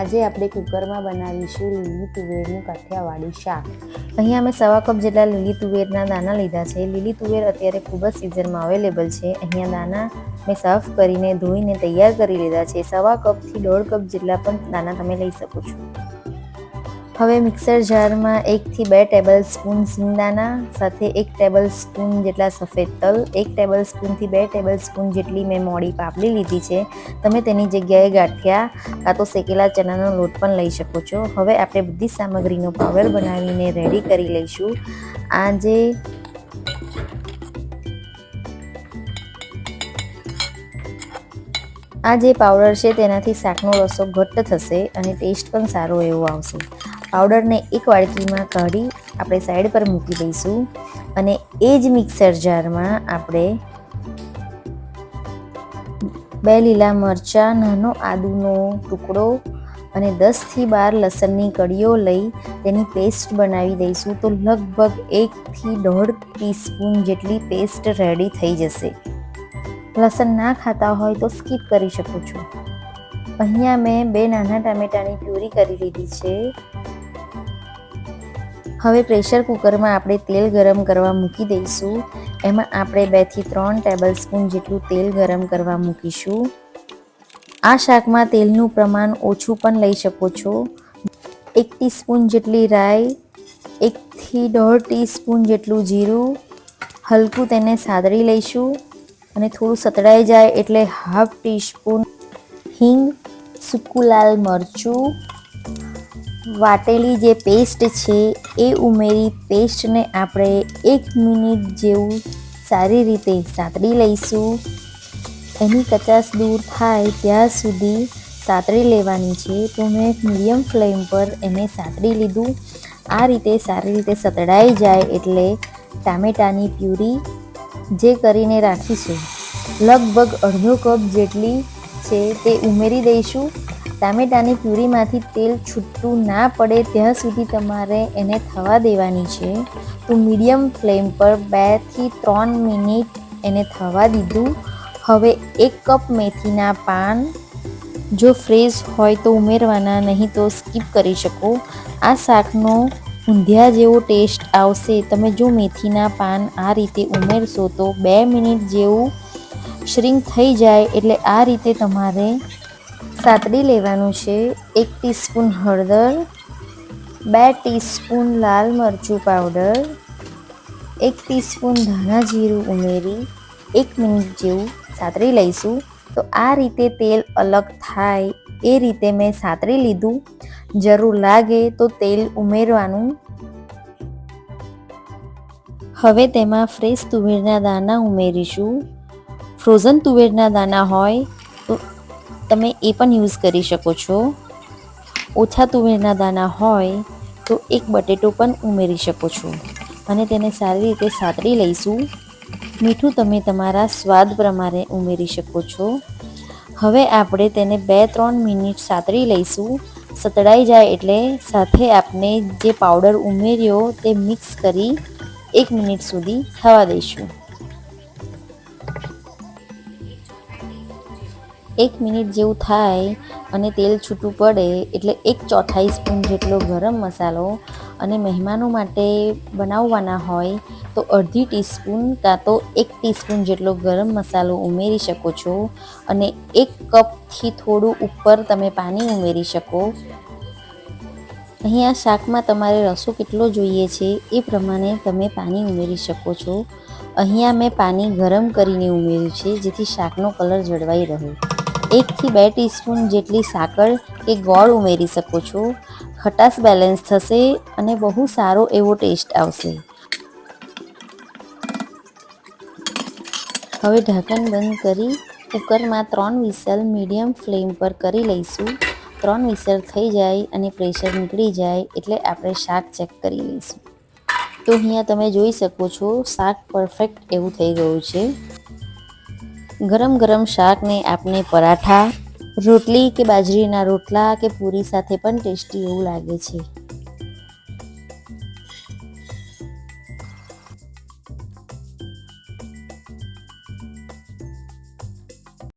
આજે આપણે કુકરમાં બનાવીશું લીલી તુવેરનું કાઠિયાવાડી શાક. અહીંયા અમે સવા કપ જેટલા લીલી તુવેરના દાણા લીધા છે. લીલી તુવેર અત્યારે ખૂબ જ સિઝનમાં અવેલેબલ છે. અહીંયા દાણા મેં સાફ કરીને ધોઈને તૈયાર કરી લીધા છે. સવા કપથી દોઢ કપ જેટલા પણ દાણા તમે લઈ શકો છો. હવે મિક્સર જારમાં એકથી બે ટેબલ સ્પૂન સિંગદાણા સાથે એક ટેબલ સ્પૂન જેટલા સફેદ તલ, એક ટેબલ સ્પૂનથી બે ટેબલ સ્પૂન જેટલી મેં મોડી પાપડી લીધી છે. તમે તેની જગ્યાએ ગાંઠિયા કાં તો શેકેલા ચણાનો લોટ પણ લઈ શકો છો. હવે આપણે બધી સામગ્રીનો પાવડર બનાવીને રેડી કરી લઈશું. આ જે આ જે પાવડર છે તેનાથી શાકનો રસો ઘટ્ટ થશે અને ટેસ્ટ પણ સારો એવો આવશે. પાવડરને એક વાડકીમાં કાઢી આપણે સાઈડ પર મૂકી દઈશું અને એ જ મિક્સર જારમાં આપણે બે લીલા મરચાં, નાનો આદુનો ટુકડો અને દસથી બાર લસણની કડીઓ લઈ તેની પેસ્ટ બનાવી દઈશું તો લગભગ એકથી દોઢ ટીસ્પૂન જેટલી પેસ્ટ રેડી થઈ જશે. લસણ ના ખાતા હોય તો સ્કીપ કરી શકો છો. અહીંયા મેં બે નાના ટામેટાની પ્યુરી કરી લીધી છે. હવે પ્રેશર કુકરમાં આપણે તેલ ગરમ કરવા મૂકી દઈશું. એમાં આપણે બેથી ત્રણ ટેબલ સ્પૂન જેટલું તેલ ગરમ કરવા મૂકીશું. આ શાકમાં તેલનું પ્રમાણ ઓછું પણ લઈ શકો છો. એક ટીસ્પૂન જેટલી રાઈ એકથી દોઢ ટીસ્પૂન જેટલું જીરું, હલકું તેને સાદરી લઈશું અને થોડું સતડાઈ જાય એટલે હાફ ટીસ્પૂન હિંગ, સૂકું લાલ મરચું વાટેલી જે પેસ્ટ છે, એ ઉમેરી પેસ્ટને આપણે એક મિનિટ જેવું સારી રીતે સાતડી લઈશું. એની કચાશ દૂર થાય ત્યાં સુધી સાતરી લેવાની છે. તો મેં મીડિયમ ફ્લેમ પર એને સાતરી લીધું. આ રીતે સારી રીતે સતડાઈ જાય એટલે ટામેટાની પ્યુરી જે કરીને રાખીશું, લગભગ અડધો કપ જેટલી છે તે ઉમેરી દઈશું. ટામેટાની પ્યુરીમાંથી તેલ છૂટું ના પડે ત્યાં સુધી તમારે એને થવા દેવાની છે. તો મીડિયમ ફ્લેમ પર બેથી ત્રણ મિનિટ એને થવા દીધું. હવે એક કપ મેથીના પાન જો ફ્રેશ હોય તો ઉમેરવાના, નહીં તો સ્કીપ કરી શકો. આ શાકનો ઊંધિયા જેવો ટેસ્ટ આવશે. તમે જો મેથીના પાન આ રીતે ઉમેરશો તો બે મિનિટ જેવું શ્રિંક થઈ જાય એટલે આ રીતે તમારે સાતડી લેવાનું છે. એક ટીસ્પૂન હળદર, બે ટીસ્પૂન લાલ મરચું પાવડર, એક ટીસ્પૂન ધાણા જીરું ઉમેરી, એક મિનિટ જેવું સાતરી લઈશું. તો આ રીતે તેલ અલગ થાય એ રીતે મેં સાતરી લીધું. જરૂર લાગે તો તેલ ઉમેરવાનું. હવે તેમાં ફ્રેશ તુવેરના દાણા ઉમેરીશું. ફ્રોઝન તુવેરના દાણા હોય તો તમે એ પણ યુઝ કરી શકો છો. ઓછા તુવેરના દાણા હોય તો એક બટેટો પણ ઉમેરી શકો છો. અને તેને સારી રીતે સાતરી લઈશું. મીઠું તમે તમારા સ્વાદ પ્રમાણે ઉમેરી શકો છો. હવે આપણે તેને બે ત્રણ મિનિટ સાતરી લઈશું. સતડાઈ જાય એટલે સાથે આપણે જે પાવડર ઉમેર્યો તે મિક્સ કરી એક મિનિટ સુધી થવા દઈશું. એક મિનિટ જેવું થાય અને તેલ છૂટું પડે, એટલે એક ચોથાઈ સ્પૂન જેટલો ગરમ મસાલો અને મહેમાનો માટે બનાવવાના હોય, તો અડધી ટીસ્પૂન કાં તો એક ટીસ્પૂન જેટલો ગરમ મસાલો ઉમેરી શકો છો અને એક કપથી થોડું ઉપર તમે પાણી ઉમેરી શકો. અહીંયા શાકમાં તમારે રસો કેટલો જોઈએ છે એ પ્રમાણે તમે પાણી ઉમેરી શકો છો. અહીંયા મેં પાણી ગરમ કરીને ઉમેર્યું છે, જેથી શાકનો કલર જળવાઈ રહે. એકથી બે ટીસ્પૂન જેટલી સાકર કે ગોળ ઉમેરી શકો છો. ખટાશ બેલેન્સ થશે અને બહુ સારો એવો ટેસ્ટ આવશે. હવે ઢાંકણ બંધ કરી કુકરમાં ત્રણ વિસલ મીડિયમ ફ્લેમ પર કરી લઈશું. ત્રણ વિસલ થઈ જાય અને પ્રેશર નીકળી જાય એટલે આપણે શાક ચેક કરી લઈશું. તો અહીંયા તમે જોઈ શકો છો શાક પરફેક્ટ એવું થઈ ગયું છે. ગરમ ગરમ શાકને આપણે પરાઠા, રોટલી કે બાજરીના રોટલા કે પૂરી સાથે પણ ટેસ્ટી એવું લાગે છે.